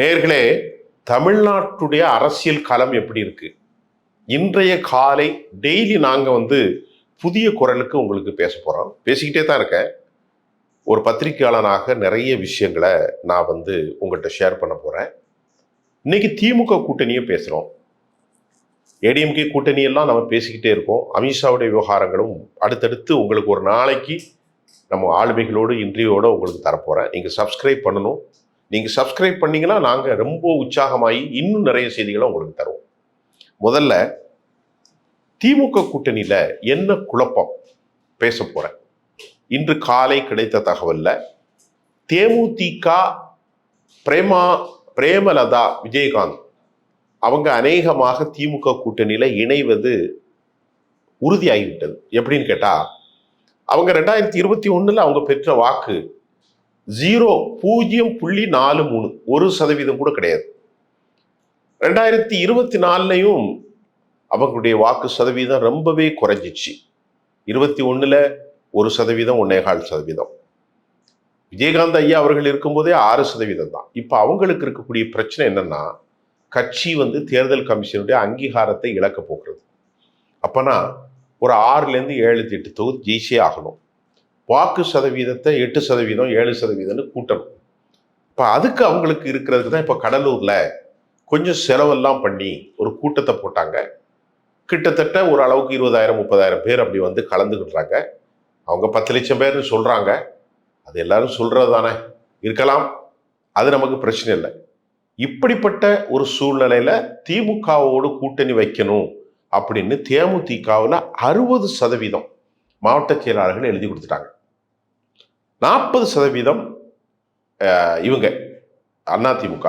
நேர்களே தமிழ்நாட்டுடைய அரசியல் களம் எப்படி இருக்கு? இன்றைய காலை டெய்லி நாங்கள் வந்து புதிய குரலுக்கு உங்களுக்கு பேச போகிறோம் பேசிக்கிட்டே தான் இருக்கேன். ஒரு பத்திரிகையாளனாக நிறைய விஷயங்களை நான் வந்து உங்கள்கிட்ட ஷேர் பண்ண போகிறேன் இன்னைக்கு திமுக கூட்டணியை பேசுகிறோம் ஏடிஎம்கே கூட்டணியெல்லாம் நம்ம பேசிக்கிட்டே இருக்கோம். அமித்ஷாவுடைய விவகாரங்களும் அடுத்தடுத்து உங்களுக்கு ஒரு நாளைக்கு நம்ம ஆளுமைகளோடு இன்றையோடு உங்களுக்கு தரப்போகிறேன் நீங்கள் சப்ஸ்கிரைப் பண்ணணும். நீங்கள் சப்ஸ்கிரைப் பண்ணீங்கன்னா நாங்கள் ரொம்ப உற்சாகமாகி இன்னும் நிறைய செய்திகளை உங்களுக்கு தருவோம். முதல்ல திமுக கூட்டணியில் என்ன குழப்பம்? பேச போகிறேன் இன்று காலை கிடைத்த தகவலில் தேமுதிக பிரேமா பிரேமலதா விஜயகாந்த் அவங்க அநேகமாக திமுக கூட்டணியில் இணைவது உறுதியாகிவிட்டது. எப்படின்னு கேட்டால் அவங்க ரெண்டாயிரத்தி இருபத்தி ஒன்றில் அவங்க பெற்ற வாக்கு ஜீரோ பூஜ்ஜியம் புள்ளி நாலு மூணு. ஒரு சதவீதம் கூட கிடையாது. ரெண்டாயிரத்தி இருபத்தி நாலுலையும் அவங்களுடைய வாக்கு சதவீதம் ரொம்பவே குறைஞ்சிச்சு. இருபத்தி ஒன்றில் ஒரு சதவீதம் ஒன்னேகால் சதவீதம். விஜயகாந்த் ஐயா அவர்கள் இருக்கும்போதே ஆறு சதவீதம் தான். இப்போ அவங்களுக்கு இருக்கக்கூடிய பிரச்சனை என்னென்னா கட்சி வந்து தேர்தல் கமிஷனுடைய அங்கீகாரத்தை இழக்க போகிறது. அப்போனா ஒரு ஆறுலேருந்து ஏழு எட்டு தொகுதி ஜெயிச்சே ஆகணும். வாக்கு சதவீதத்தை எட்டு சதவீதம் ஏழு சதவீதம்னு கூட்டணும். இப்போ அதுக்கு அவங்களுக்கு இருக்கிறதுக்கு தான் இப்போ கடலூரில் கொஞ்சம் செலவெல்லாம் பண்ணி ஒரு கூட்டத்தை போட்டாங்க. கிட்டத்தட்ட ஒரு அளவுக்கு இருபதாயிரம் முப்பதாயிரம் பேர் அப்படி வந்து கலந்துக்கிட்டுறாங்க அவங்க பத்து லட்சம் பேர்னு சொல்கிறாங்க அது எல்லாரும் சொல்கிறது தானே. இருக்கலாம். அது நமக்கு பிரச்சனை இல்லை. இப்படிப்பட்ட ஒரு சூழ்நிலையில் திமுகவோடு கூட்டணி வைக்கணும் அப்படின்னு தேமுதிகவில் அறுபது சதவீதம் மாவட்ட செயலாளர்கள் எழுதி கொடுத்துட்டாங்க. நாற்பது சதவீதம் இவங்க அதிமுக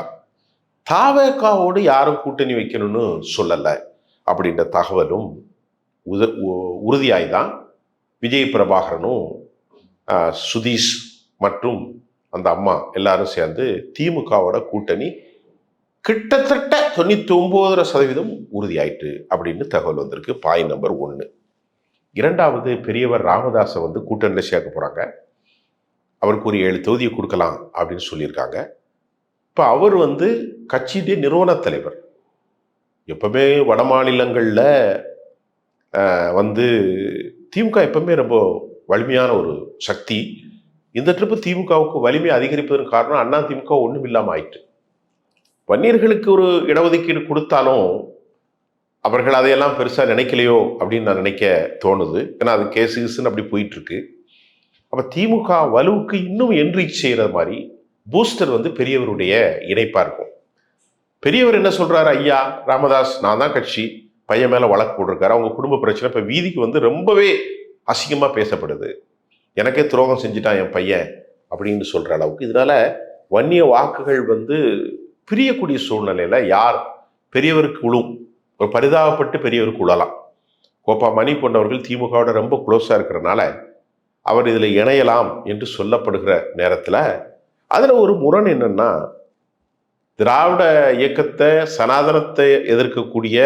தாவேக்காவோடு யாரும் கூட்டணி வைக்கணும்னு சொல்லலை அப்படின்ற தகவலும் உத உறுதியாய் தான் விஜய் பிரபாகரனும் சுதீஷ் மற்றும் அந்த அம்மா எல்லாரும் சேர்ந்து திமுகவோட கூட்டணி கிட்டத்தட்ட தொண்ணூற்றி ஒம்போதரை சதவீதம் உறுதியாயிட்டு அப்படின்னு தகவல் வந்திருக்கு. பாய் நம்பர் ஒன்று இரண்டாவது பெரியவர் ராமதாஸை வந்து கூட்டணியில் சேர்க்க போகிறாங்க அவருக்கு ஒரு ஏழு தொகுதியை கொடுக்கலாம் அப்படின்னு சொல்லியிருக்காங்க. இப்போ அவர் வந்து கட்சியுடைய நிறுவன தலைவர். எப்பவுமே வட மாநிலங்களில் வந்து திமுக எப்பவுமே ரொம்ப வலிமையான ஒரு சக்தி. இந்த ட்ரிப்பு திமுகவுக்கு வலிமை அதிகரிப்பதற்கு காரணம் அண்ணா திமுக ஒன்றும் இல்லாமல் ஆயிட்டு. வன்னியர்களுக்கு ஒரு இடஒதுக்கீடு கொடுத்தாலும் அவர்கள் அதையெல்லாம் பெருசாக நினைக்கலையோ அப்படின்னு நான் நினைக்க தோணுது. ஏன்னா அது கேஸ் கீஸ்ன்னு அப்படி போயிட்டுருக்கு அப்போ திமுக வலுவுக்கு இன்னும் என்ரீச் செய்கிற மாதிரி பூஸ்டர் வந்து பெரியவருடைய இணைப்பாக இருக்கும். பெரியவர் என்ன சொல்கிறாரு ஐயா ராமதாஸ் நான் தான் கட்சி. பையன் மேலே வழக்கு போட்டிருக்காரு. அவங்க குடும்ப பிரச்சனை. இப்போ வீதிக்கு வந்து ரொம்பவே அசிங்கமாக பேசப்படுது. எனக்கே துரோகம் செஞ்சுட்டான் என் பையன் அப்படின்னு சொல்கிற அளவுக்கு. இதனால வன்னிய வாக்குகள் வந்து பிரியக்கூடிய சூழ்நிலையில் யார் பெரியவருக்கு உழும்? ஒரு பரிதாபப்பட்டு பெரியவருக்கு உழலாம். கோப்பா மணி போன்றவர்கள் திமுகவோட ரொம்ப க்ளோஸாக இருக்கிறனால அவர் இதில் இணையலாம் என்று சொல்லப்படுகிற நேரத்தில் அதில் ஒரு முரண் என்னன்னா திராவிட இயக்கத்தை சனாதனத்தை எதிர்க்கக்கூடிய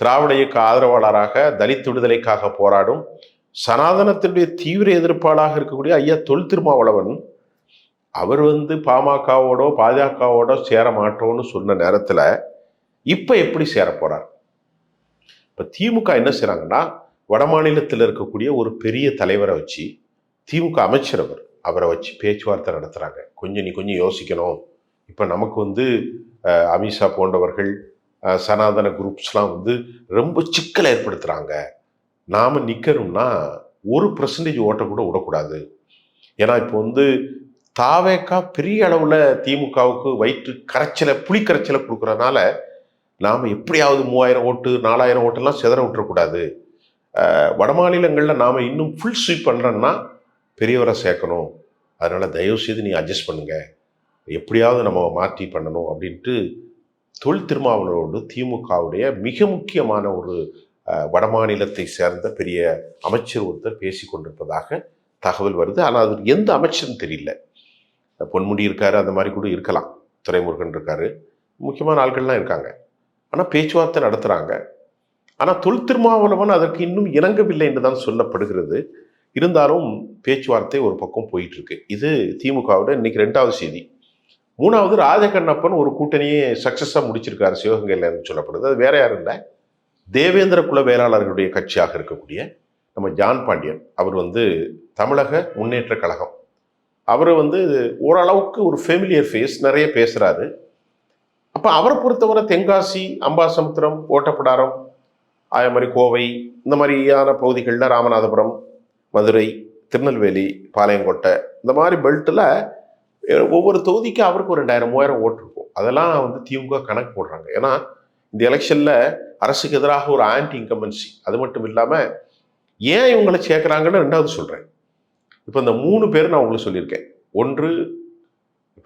திராவிட இயக்க ஆதரவாளராக தலித் விடுதலைக்காக போராடும் சனாதனத்தினுடைய தீவிர எதிர்ப்பாளாக இருக்கக்கூடிய ஐயா தொல் திருமாவளவன் அவர் வந்து பாமகவோடோ பாஜகவோடோ சேர மாட்டோம்னு சொன்ன நேரத்தில் இப்போ எப்படி சேர போகிறார் இப்போ திமுக என்ன செய்கிறாங்கன்னா வடமாநிலத்தில் இருக்கக்கூடிய ஒரு பெரிய தலைவரை வச்சு திமுக அமைச்சர் அவர் அவரை வச்சு பேச்சுவார்த்தை நடத்துகிறாங்க கொஞ்சம் நீ கொஞ்சம் யோசிக்கணும். இப்போ நமக்கு வந்து அமித்ஷா போன்றவர்கள் சனாதன குரூப்ஸ்லாம் வந்து ரொம்ப சிக்கலை ஏற்படுத்துகிறாங்க நாம் நிற்கணும்னா ஒரு பர்சன்டேஜ் ஓட்டை கூட விடக்கூடாது. ஏன்னா இப்போ வந்து தாவேக்கா பெரிய அளவில் திமுகவுக்கு வயிற்று கரைச்சலை புளி கரைச்சலை கொடுக்குறதுனால நாம் எப்படியாவது மூவாயிரம் ஓட்டு நாலாயிரம் ஓட்டெல்லாம் சிதற விட்டுறக்கூடாது. வடமாநிலங்களில் நாம் இன்னும் ஃபுல் ஸ்வீப் பண்ணுறோன்னா பெரியவரை சேர்க்கணும். அதனால் தயவு செய்து நீ அட்ஜஸ்ட் பண்ணுங்கள் எப்படியாவது நம்ம மாற்றி பண்ணணும் அப்படின்ட்டு தொல் திருமாவளவோடு திமுகவுடைய மிக முக்கியமான ஒரு வடமாநிலத்தை சேர்ந்த பெரிய அமைச்சர் ஒருத்தர் பேசி கொண்டிருப்பதாக தகவல் வருது. ஆனால் அது எந்த அமைச்சர்னு தெரியல. பொன்முடி இருக்கார் அந்த மாதிரி கூட இருக்கலாம். துறைமுருகன் இருக்கார். முக்கியமான ஆட்கள்லாம் இருக்காங்க. ஆனால் பேச்சுவார்த்தை நடத்துகிறாங்க ஆனால் தொல் திருமாவளவன் அதற்கு இன்னும் இணங்கவில்லை என்று தான் சொல்லப்படுகிறது. இருந்தாலும் பேச்சுவார்த்தை ஒரு பக்கம் போயிட்டு இருக்கு இது திமுகவோட இன்னைக்கு ரெண்டாவது செய்தி. மூணாவது ராஜகண்ணப்பன் ஒரு கூட்டணியை சக்சஸாக முடிச்சிருக்காரு சிவகங்கையில் சொல்லப்படுது. அது வேற யாரும் இல்லை. தேவேந்திர குல வேளாளர்களுடைய கட்சியாக இருக்கக்கூடிய நம்ம ஜான் பாண்டியன். அவர் வந்து தமிழக முன்னேற்ற கழகம். அவர் வந்து ஓரளவுக்கு ஒரு ஃபெமிலியர் ஃபேஸ் நிறைய பேசுகிறாரு அப்போ அவரை பொறுத்தவரை தென்காசி அம்பாசமுத்திரம் ஓட்டப்படாரம் அதே மாதிரி கோவை இந்த மாதிரியான பகுதிகளில் ராமநாதபுரம் மதுரை திருநெல்வேலி பாளையங்கோட்டை இந்த மாதிரி பெல்ட்டில் ஒவ்வொரு தொகுதிக்கு அவருக்கு ஒரு ரெண்டாயிரம் மூவாயிரம் ஓட்டு இருக்கும். அதெல்லாம் வந்து திமுக கணக்கு போடுறாங்க. ஏன்னா இந்த எலெக்ஷனில் அரசுக்கு எதிராக ஒரு ஆன்டி இன்கம்பன்சி அது மட்டும் இல்லாமல் ஏன் இவங்களை சேர்க்குறாங்கன்னு ரெண்டாவது சொல்கிறேன் இப்போ இந்த மூணு பேர் நான் உங்களுக்கு சொல்லியிருக்கேன். ஒன்று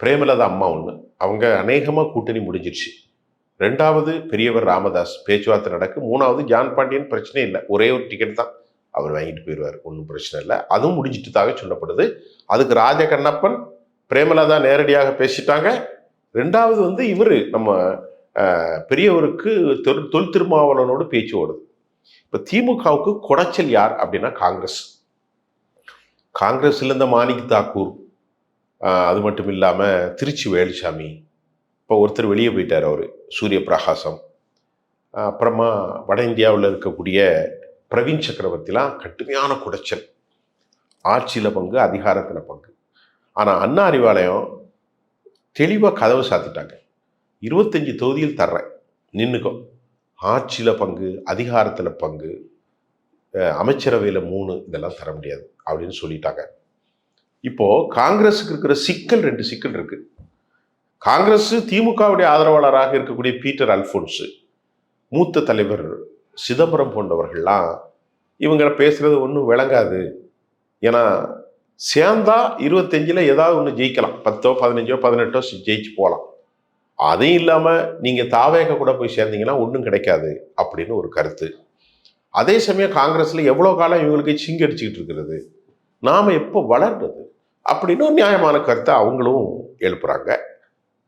பிரேமலதா அம்மா ஒன்று அவங்க அநேகமாக கூட்டணி முடிஞ்சிருச்சு. ரெண்டாவது பெரியவர் ராமதாஸ். பேச்சுவார்த்தை நடக்கு. மூணாவது ஜான் பாண்டியன் பிரச்சனை இல்லை. ஒரே ஒரு டிக்கெட் தான். அவர் வாங்கிட்டு போயிடுவார். ஒன்றும் பிரச்சனை இல்லை. அதுவும் முடிஞ்சிட்டதாக சொல்லப்படுது. அதுக்கு ராஜ கண்ணப்பன் பிரேமலதா நேரடியாக பேசிட்டாங்க. ரெண்டாவது வந்து இவர் நம்ம பெரியவருக்கு தொல் தொல் திருமாவளவனோடு பேச்சு ஓடுது. இப்போ திமுகவுக்கு குடைச்சல் யார் அப்படின்னா காங்கிரஸ். காங்கிரஸ்ல இருந்த மாணிக் தாக்கூர் அது மட்டும் இல்லாமல் திருச்சி வேலுசாமி இப்போ ஒருத்தர் வெளியே போயிட்டார் அவர் சூரிய பிரகாசம் அப்புறமா வட இந்தியாவில் இருக்கக்கூடிய பிரவீன் சக்கரவர்த்திலாம் கடுமையான குடைச்சல். ஆட்சியில் பங்கு அதிகாரத்தில் பங்கு. ஆனால் அண்ணா அறிவாலயம் தெளிவாக கதவை சாத்திட்டாங்க. இருபத்தஞ்சி தொகுதியில் தர்றேன். நின்றுக்கோ ஆட்சியில் பங்கு அதிகாரத்தில் பங்கு அமைச்சரவையில் மூணு இதெல்லாம் தர முடியாது அப்படின்னு சொல்லிட்டாங்க. இப்போ காங்கிரஸுக்கு இருக்கிற சிக்கல் ரெண்டு சிக்கல் இருக்குது காங்கிரஸ் திமுகவுடைய ஆதரவாளராக இருக்கக்கூடிய பீட்டர் அல்ஃபோன்ஸு மூத்த தலைவர் சிதம்பரம் போன்றவர்கள்லாம் இவங்களை பேசுகிறது ஒன்றும் விளங்காது. ஏன்னா சேர்ந்தா இருபத்தஞ்சில் ஏதாவது ஒன்று ஜெயிக்கலாம். பத்தோ பதினஞ்சோ பதினெட்டோ ஜெயிச்சு போகலாம் அதையும் இல்லாமல் நீங்கள் தாவேக கூட போய் சேர்ந்தீங்கன்னா ஒன்றும் கிடைக்காது அப்படின்னு ஒரு கருத்து. அதே சமயம் காங்கிரஸில் எவ்வளோ காலம் இவங்களுக்கு சிங்கடிச்சுக்கிட்டு இருக்கிறது? நாம் எப்போ வளர்றது அப்படின்னு நியாயமான கருத்தை அவங்களும் எழுப்புறாங்க.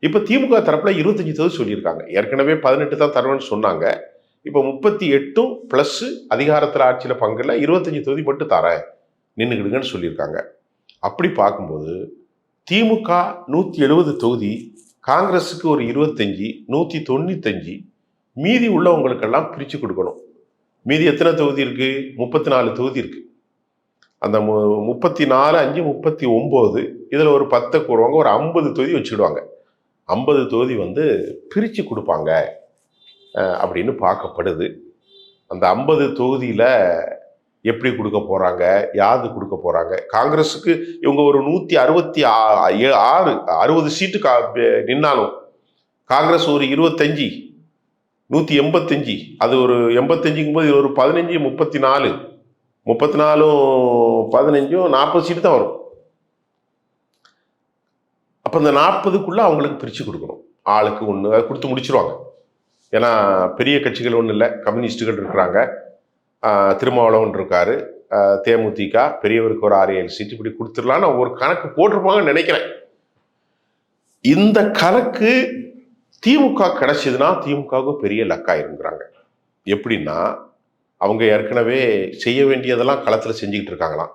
இப்போ திமுக தரப்பில் இருபத்தஞ்சி தொகுதி சொல்லியிருக்காங்க. ஏற்கனவே பதினெட்டு தான் தருவேன்னு சொன்னாங்க. இப்போ முப்பத்தி எட்டும் ப்ளஸ்ஸு அதிகாரத்தில் ஆட்சியில் பங்குல இருபத்தஞ்சி தொகுதி மட்டும் தரேன். நின்றுக்கிடுங்கன்னு சொல்லியிருக்காங்க. அப்படி பார்க்கும்போது திமுக நூற்றி எழுபது தொகுதி காங்கிரஸுக்கு ஒரு இருபத்தஞ்சி நூற்றி தொண்ணூத்தஞ்சு மீதி உள்ளவங்களுக்கெல்லாம் பிரித்து கொடுக்கணும். மீதி எத்தனை தொகுதி இருக்குது முப்பத்தி நாலு தொகுதி இருக்குது அந்த மு முப்பத்தி நாலு அஞ்சு முப்பத்தி ஒம்பது இதில் ஒரு பத்தை கூறுவாங்க ஒரு ஐம்பது தொகுதி வச்சுக்கிடுவாங்க. ஐம்பது தொகுதி வந்து பிரித்து கொடுப்பாங்க. அப்படின்னு பார்க்கப்படுது. அந்த ஐம்பது தொகுதியில் எப்படி கொடுக்க போகிறாங்க யாது கொடுக்க போகிறாங்க காங்கிரஸுக்கு இவங்க ஒரு நூற்றி அறுபத்தி ஆறு அறுபது சீட்டு கா நின்னாலும் காங்கிரஸ் ஒரு இருபத்தஞ்சி நூற்றி எண்பத்தஞ்சு. அது ஒரு எண்பத்தஞ்சுங்கும் போது ஒரு பதினஞ்சு முப்பத்தி நாலு முப்பத்தி நாலும் பதினஞ்சும் நாற்பது சீட்டு தான் வரும். அப்போ இந்த நாற்பதுக்குள்ளே அவங்களுக்கு பிரித்து கொடுக்கணும். ஆளுக்கு ஒன்று அதை கொடுத்து முடிச்சிருவாங்க. ஏன்னா பெரிய கட்சிகள் ஒன்றும் இல்லை. கம்யூனிஸ்டுகள் இருக்கிறாங்க. திருமாவளவன் இருக்காரு. தேமுதிக பெரியவருக்கு ஒரு ஆறு ஏழு சீட்டு இப்படி கொடுத்துடலான்னு ஒரு கணக்கு போட்டிருப்பாங்கன்னு நினைக்கிறேன். இந்த கணக்கு திமுக கிடைச்சதுன்னா திமுகவுக்கு பெரிய லக்காயிருங்கிறாங்க எப்படின்னா அவங்க ஏற்கனவே செய்ய வேண்டியதெல்லாம் களத்தில் செஞ்சுக்கிட்டு இருக்காங்களாம்.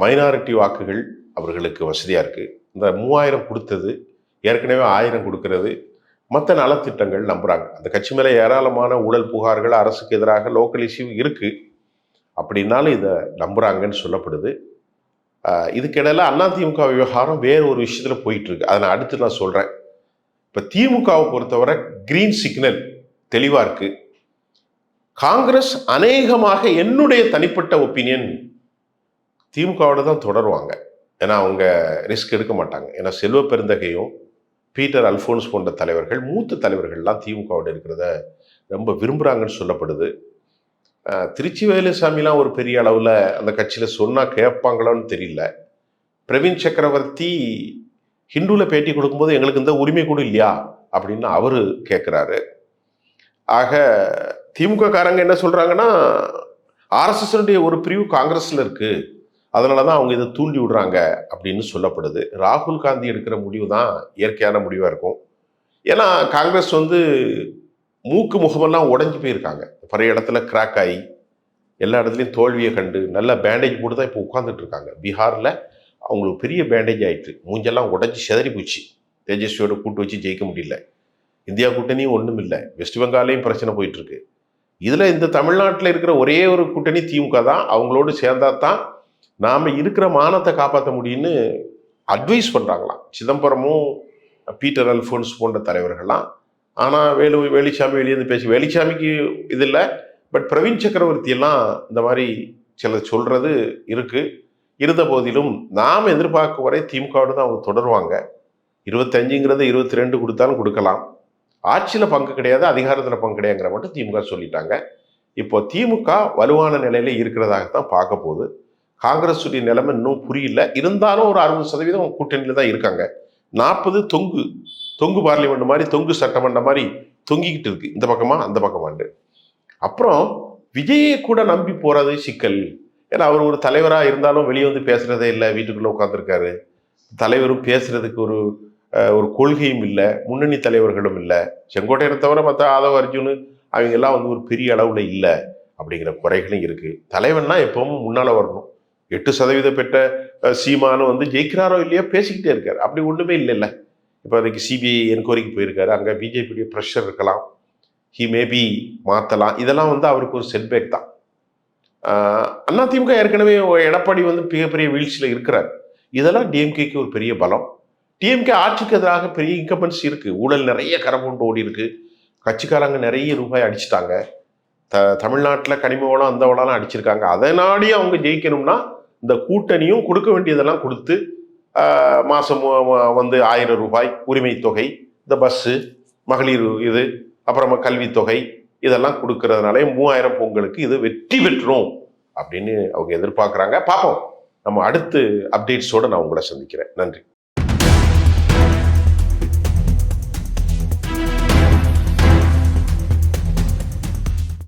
மைனாரிட்டி வாக்குகள் அவர்களுக்கு வசதியாக இருக்குது இந்த மூவாயிரம் கொடுத்தது ஏற்கனவே ஆயிரம் கொடுக்கறது. மற்ற நலத்திட்டங்கள் நம்புகிறாங்க அந்த கட்சி மேலே ஏராளமான ஊழல் புகார்கள் அரசுக்கு எதிராக லோக்கல் இஷ்யூ இருக்குது அப்படின்னாலும் இதை நம்புகிறாங்கன்னு சொல்லப்படுது. இதுக்கிடையில் அதிமுக விவகாரம் வேறு ஒரு விஷயத்தில் போயிட்டுருக்கு. அதை நான் அடுத்து நான் சொல்கிறேன் இப்போ திமுகவை பொறுத்தவரை க்ரீன் சிக்னல் தெளிவாக இருக்குது காங்கிரஸ் அநேகமாக என்னுடைய தனிப்பட்ட ஒப்பீனியன் திமுகவோட தான் தொடருவாங்க. ஏன்னா அவங்க ரிஸ்க் எடுக்க மாட்டாங்க. ஏன்னா செல்வ பெருந்தகையும் பீட்டர் அல்ஃபோன்ஸ் போன்ற தலைவர்கள் மூத்த தலைவர்கள்லாம் திமுகவோட இருக்கிறத ரொம்ப விரும்புகிறாங்கன்னு சொல்லப்படுது. திருச்சி வேலுசாமிலாம் ஒரு பெரிய அளவில் அந்த கட்சியில் சொன்னால் கேட்பாங்களோன்னு தெரியல. பிரவீன் சக்கரவர்த்தி ஹிந்துவில் பேட்டி கொடுக்கும்போது எங்களுக்கு இந்த உரிமை கூட இல்லையா? அப்படின்னு அவர் கேட்குறாரு ஆக திமுக காரங்க என்ன சொல்கிறாங்கன்னா ஆர்எஸ்எஸ்னுடைய ஒரு பிரிவு காங்கிரஸில் இருக்குது அதனால தான் அவங்க இதை தூண்டி விடுறாங்க அப்படின்னு சொல்லப்படுது. ராகுல் காந்தி எடுக்கிற முடிவு தான் இயற்கையான முடிவாக இருக்கும். ஏன்னா காங்கிரஸ் வந்து மூக்கு முகமெல்லாம் உடஞ்சி போயிருக்காங்க. பழைய இடத்துல கிராக் ஆகி எல்லா இடத்துலையும் தோல்வியை கண்டு நல்ல பேண்டேஜ் போட்டு தான் இப்போ உட்காந்துட்டு இருக்காங்க. பீகாரில் அவங்களுக்கு பெரிய பேண்டேஜ் ஆயிட்டு மூஞ்செல்லாம் உடஞ்சி செதறி போச்சு. தேஜஸ்வியோட கூட்டு வச்சு ஜெயிக்க முடியல. இந்தியா கூட்டணியும் ஒன்றும் இல்லை. வெஸ்ட் பெங்காலையும் பிரச்சனை போயிட்டுருக்கு இதில் இந்த தமிழ்நாட்டில் இருக்கிற ஒரே ஒரு கூட்டணி திமுக தான். அவங்களோடு சேர்ந்தா தான் நாம் இருக்கிற மானத்தை காப்பாற்ற முடியும்னு அட்வைஸ் பண்ணுறாங்களாம் சிதம்பரமும் பீட்டர் அல்ஃபோன்ஸ் போன்ற தலைவர்கள்லாம். ஆனால் வேலு வேலுச்சாமி வெளியேந்து பேசி வேலுச்சாமிக்கு இது இல்லை பட் பிரவீன் சக்கரவர்த்தி எல்லாம் இந்த மாதிரி சில சொல்கிறது இருக்குது இருந்த போதிலும் நாம் எதிர்பார்க்கும் வரை திமுகவோடு தான் அவங்க தொடருவாங்க. இருபத்தஞ்சுங்கிறது இருபத்தி ரெண்டு கொடுத்தாலும் கொடுக்கலாம். ஆட்சியில் பங்கு கிடையாது அதிகாரத்தில் பங்கு கிடையாங்கிற மட்டும் திமுக சொல்லிட்டாங்க. இப்போ திமுக வலுவான நிலையில் இருக்கிறதாகத்தான் பார்க்க போகுது. காங்கிரஸுடைய நிலைமை இன்னும் புரியல. இருந்தாலும் ஒரு அறுபது சதவீதம் கூட்டணியில் தான் இருக்காங்க. நாற்பது தொங்கு தொங்கு பார்லிமெண்ட் மாதிரி தொங்கு சட்டமன்றம் மாதிரி தொங்கிக்கிட்டு இருக்கு. இந்த பக்கமா அந்த பக்கமாண்டு அப்புறம் விஜயை கூட நம்பி போறது சிக்கல். ஏன்னா அவர் ஒரு தலைவராக இருந்தாலும் வெளியே வந்து பேசுறதே இல்லை. வீட்டுக்குள்ளே உட்காந்துருக்காரு தலைவரும் பேசுறதுக்கு ஒரு ஒரு கொள்கையும் இல்லை. முன்னணி தலைவர்களும் இல்லை. செங்கோட்டையனை தவிர மற்ற ஆதவ அர்ஜுனு அவங்க எல்லாம் வந்து ஒரு பெரிய அளவில் இல்லை. அப்படிங்கிற குறைகளும் இருக்குது தலைவன்னா எப்பவும் முன்னால் வரணும். எட்டு சதவீதம் பெற்ற அஹ், சீமானு வந்து ஜெயிக்கிறாரோ இல்லையோ பேசிக்கிட்டே இருக்கார். அப்படி ஒன்றுமே இல்லைல்ல. இப்போ அதுக்கு சிபிஐ என்கொயரிக்கு போயிருக்காரு. அங்கே பிஜேபியுடைய ப்ரெஷர் இருக்கலாம். ஹி மேபி மாற்றலாம் இதெல்லாம் வந்து அவருக்கு ஒரு செட்பேக் தான். அண்ணா திமுக ஏற்கனவே எடப்பாடி வந்து மிகப்பெரிய வீழ்ச்சியில் இருக்கிறார். இதெல்லாம் டிஎம்கேக்கு ஒரு பெரிய பலம். டிஎம்கே ஆட்சிக்கு எதிராக பெரிய இன்கம்பன்ஸ் இருக்குது ஊழல் நிறைய கரம்புண்டு ஓடி இருக்குது கட்சிக்காரங்க நிறைய ரூபாய் அடிச்சிட்டாங்க. த தமிழ்நாட்டில் கனிம வளம் அந்த வளம்லாம் அடிச்சிருக்காங்க. அதை நாடி அவங்க ஜெயிக்கணும்னா இந்த கூட்டணியும் கொடுக்க வேண்டியதெல்லாம் கொடுத்து மாதம் வந்து ஆயிரம் ரூபாய் உரிமை தொகை இந்த பஸ்ஸு மகளிர் இது அப்புறமா கல்வித்தொகை இதெல்லாம் கொடுக்கறதுனால மூவாயிரம் பொங்கலுக்கு இது வெற்றி பெற்றோம் அப்படின்னு அவங்க எதிர்பார்க்குறாங்க. பார்ப்போம். நம்ம அடுத்து அப்டேட்ஸோட நான் உங்களை சந்திக்கிறேன். நன்றி.